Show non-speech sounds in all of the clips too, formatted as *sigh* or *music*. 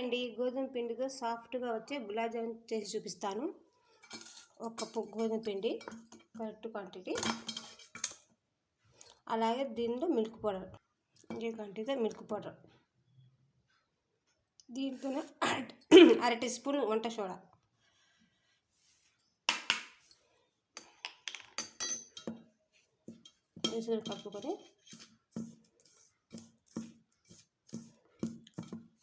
అండి. గోధుమ పిండితో సాఫ్ట్గా వచ్చే గులాబ్జామ్ చేసి చూపిస్తాను. ఒక కప్పు గోధుమ పిండి కరెక్ట్ క్వాంటిటీ. అలాగే దీనిలో మిల్క్ పౌడర్ ఇదే క్వాంటిటీతో మిల్క్ పౌడర్. దీంతోనే *clears throat* అర టీ స్పూన్ వంట సోడా. కప్పుకొని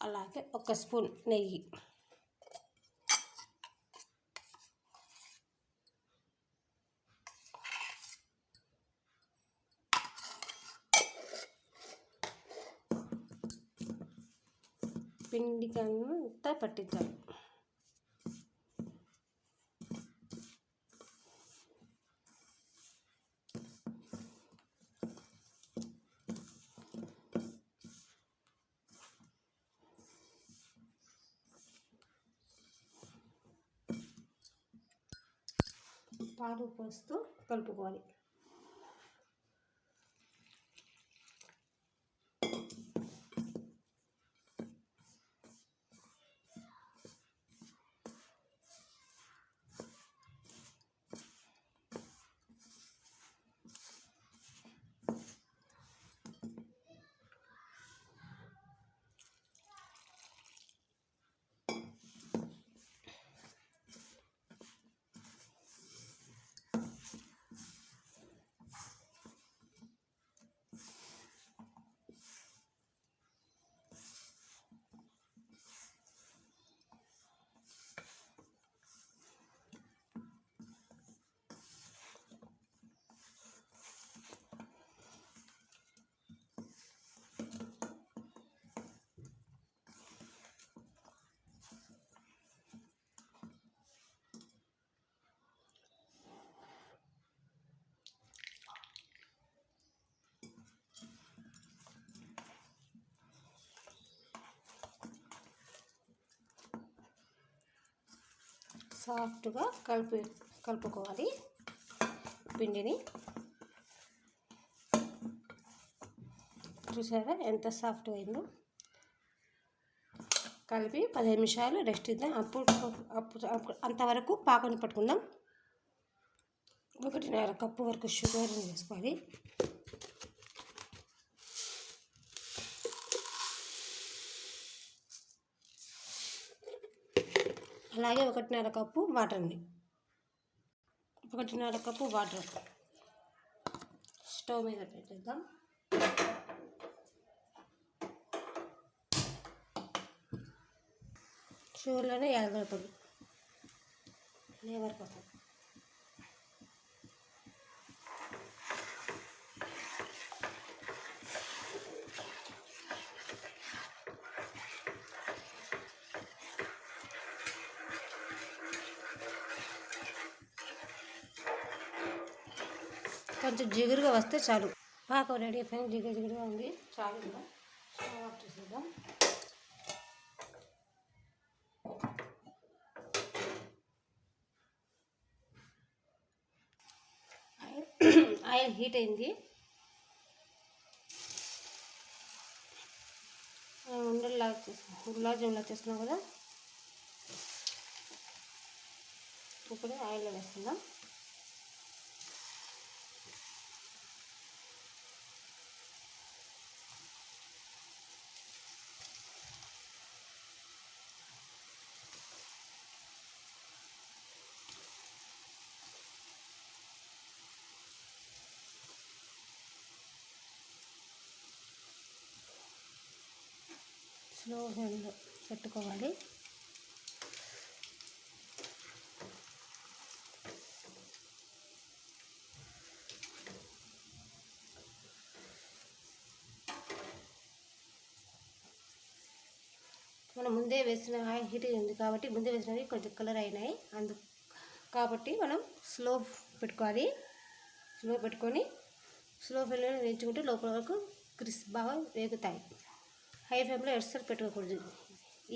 అలాగే ఒక స్పూన్ నెయ్యి పిండి అంతా పట్టించాలి పాలు పోస్తూ కలుపుకోవాలి. సాఫ్ట్గా కలిపి కలుపుకోవాలి పిండిని. చూసారా ఎంత సాఫ్ట్గా అయిందో? కలిపి పదిహేను నిమిషాలు రెస్ట్ ఇద్దాం. అప్పుడు అప్పుడు అంతవరకు పాకను పట్టుకుందాం. ఒకటిన్నర కప్పు వరకు షుగర్ వేసుకోవాలి. అలాగే ఒకటిన్నర కప్పు వాటర్ని. ఒకటిన్నర కప్పు వాటర్. స్టవ్ మీద పెట్టేద్దాం. షూర్లోనే యాలకుల పొడి. ఫ్లేవర్ కోసం కొంచెం జిగురుగా వస్తే చాలు. పాకం రెడీ అయిపోయింది జిగురు జిగురుగా ఉంది. చాలు చూద్దాం స్టవ్ ఆఫ్ చేసేద్దాం. ఆయిల్ హీట్ అయింది. ఉండల్లా గులాబ్ జాములా చేసుకున్నాం కదా. ఇప్పుడు ఆయిల్లో వేసుకుందాం. స్లో ఫ్లేమ్లో పెట్టుకోవాలి. మనం ముందే వేసిన ఆయిల్ హీట్ ఉంది కాబట్టి ముందే వేసినవి కొంచెం కలర్ అయినాయి. అందు కాబట్టి మనం స్లో పెట్టుకోవాలి. స్లో పెట్టుకొని స్లో ఫ్లేమ్లో వేయించుకుంటే లోపల వరకు క్రిస్ప్ బాగా వేగుతాయి. హై ఫ్లేమ్లో ఎడ్సర్ పెట్టుకోకూడదు.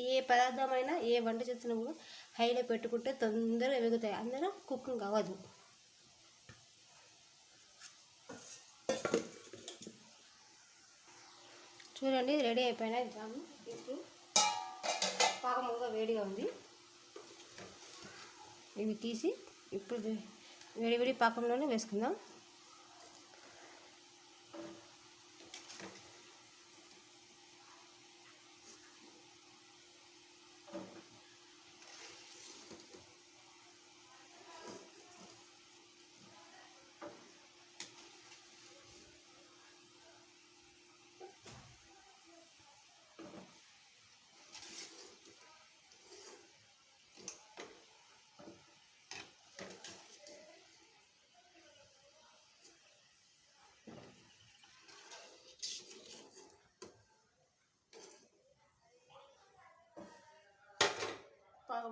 ఏ పదార్థమైనా ఏ వంట చేసినా కూడా హైలో పెట్టుకుంటే తొందరగా ఎగుతాయి అందరూ కుకింగ్ అవ్వదు. చూడండి రెడీ అయిపోయినా. జాము. ఇప్పుడు పాకముగా వేడిగా ఉంది. ఇవి తీసి ఇప్పుడు వేడి వేడి పాకంలోనే వేసుకుందాం.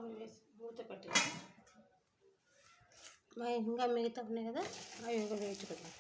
పాకం వేసి మూత పెట్టి ఇంకా మిగతా ఉన్నాయి కదా అవి కూడా వేయించుకుందాం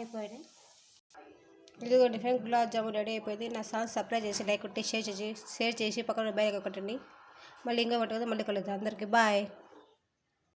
అయిపోయినాయి ఇదిగోండి ఫ్రెండ్ గులాబ్ జామున్ రెడీ అయిపోయింది. నా సాంగ్ సప్లై చేసి లైక్ కొట్టి షేర్ చేసి షేర్ చేసి పక్కన బైక్ ఒకటండి మళ్ళీ ఇంకా పట్టుకుంటే మళ్ళీ కలుద్దాం. అందరికీ బాయ్.